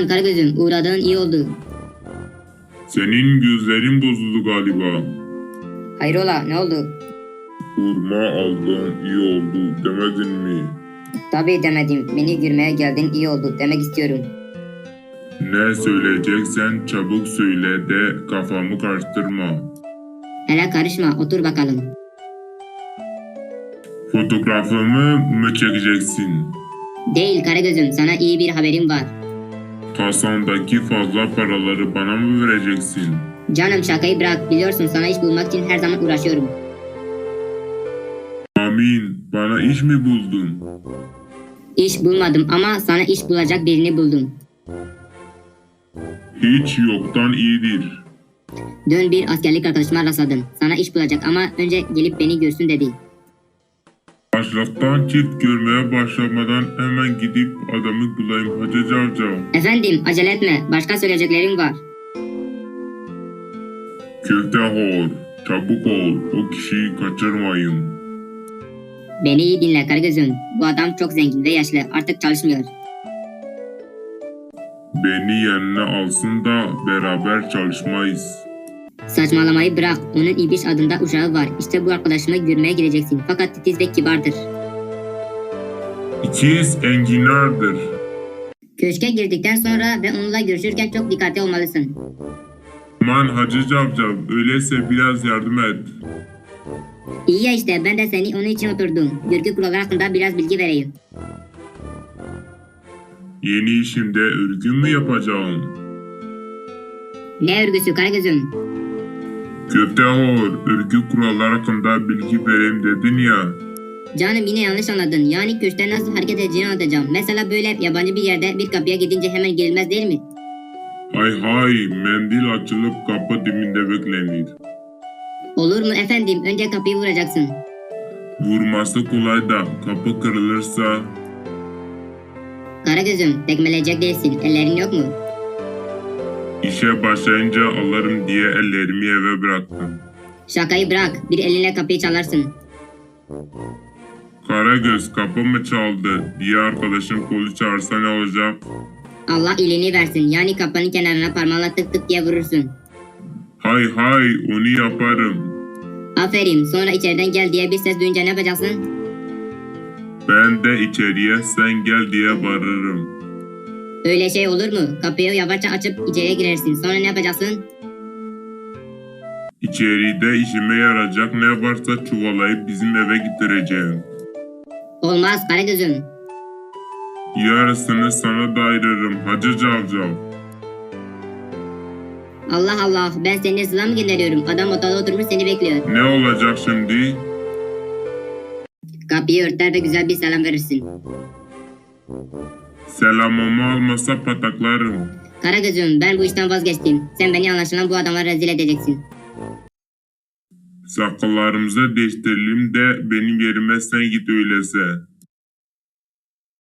ol Karagöz'üm. Uğradığın iyi oldu. Senin gözlerin bozuldu galiba. Hayrola ne oldu? Hurma aldın iyi oldu demedin mi? Tabii demedim. Beni görmeye geldin iyi oldu demek istiyorum. Ne söyleyeceksen çabuk söyle de kafamı karıştırma. Hele karışma otur bakalım. Fotoğrafımı mı çekeceksin? Değil Karagöz'üm sana iyi bir haberim var. Kasandaki fazla paraları bana mı vereceksin? Canım şakayı bırak biliyorsun sana iş bulmak için her zaman uğraşıyorum. Amin. Bana iş mi buldun? İş bulmadım ama sana iş bulacak birini buldum. Hiç yoktan iyidir. Dün bir askerlik arkadaşıma rastladım. Sana iş bulacak ama önce gelip beni görsün dedi. Başlıktan çift görmeye başlamadan hemen gidip adamı bulayım Hacı Cavcav. Efendim acele etme başka söyleyeceklerim var. Köfte hor, çabuk ol, o kişiyi kaçırmayın. Beni iyi dinle Karagöz'üm. Bu adam çok zengin ve yaşlı artık çalışmıyor. Beni yanına alsın da beraber çalışmayız. Saçmalamayı bırak. Onun İbiş adında uşağı var. İşte bu arkadaşımı görmeye gideceksin. Fakat titiz ve kibardır. İkiz enginardır. Köşke girdikten sonra ve onunla görüşürken çok dikkatli olmalısın. Aman Hacı Cavcav, öyleyse biraz yardım et. İyi ya işte ben de seni onun için oturdum. Görgü kuralları hakkında biraz bilgi vereyim. Yeni işimde örgü mü yapacağım? Ne örgüsü Karagöz'üm? Köfte hor, örgü kuralları hakkında bilgi vereyim dedin ya. Canım yine yanlış anladın. Yani köşkte nasıl hareket edeceğini anlatacağım. Mesela böyle yabancı bir yerde bir kapıya gidince hemen girilmez değil mi? Hay hay, mendil açılıp kapı dibinde beklenir. Olur mu efendim? Önce kapıyı vuracaksın. Vurması kolay da kapı kırılırsa Karagöz'üm tekmeleyecek değilsin. Ellerin yok mu? İşe başlayınca alırım diye ellerimi eve bıraktım. Şakayı bırak. Bir elinle kapıyı çalarsın. Karagöz kapı mı çaldı diye arkadaşım kolu çağırsa ne olacak? Allah iyiliğini versin. Yani kapının kenarına parmağınla tık tık diye vurursun. Hay hay onu yaparım. Aferin. Sonra içeriden gel diye bir ses duyunca ne yapacaksın? Ben de içeriye sen gel diye bağırırım. Öyle şey olur mu? Kapıyı yavaşça açıp içeriye girersin. Sonra ne yapacaksın? İçeride işime yarayacak ne varsa çuvalayıp bizim eve getireceğim. Olmaz Karagöz'üm. Yarısını sana da ayırırım Hacı Cavcav. Allah Allah ben seni mı gönderiyorum? Adam odada oturmuş seni bekliyor. Ne olacak şimdi? Kapıyı örter ve güzel bir selam verirsin. Selamımı almasa pataklarım. Karagöz'üm ben bu işten vazgeçtim. Sen beni anlaşılan bu adama rezil edeceksin. Sakallarımızı değiştirelim de benim yerime sen git öylese.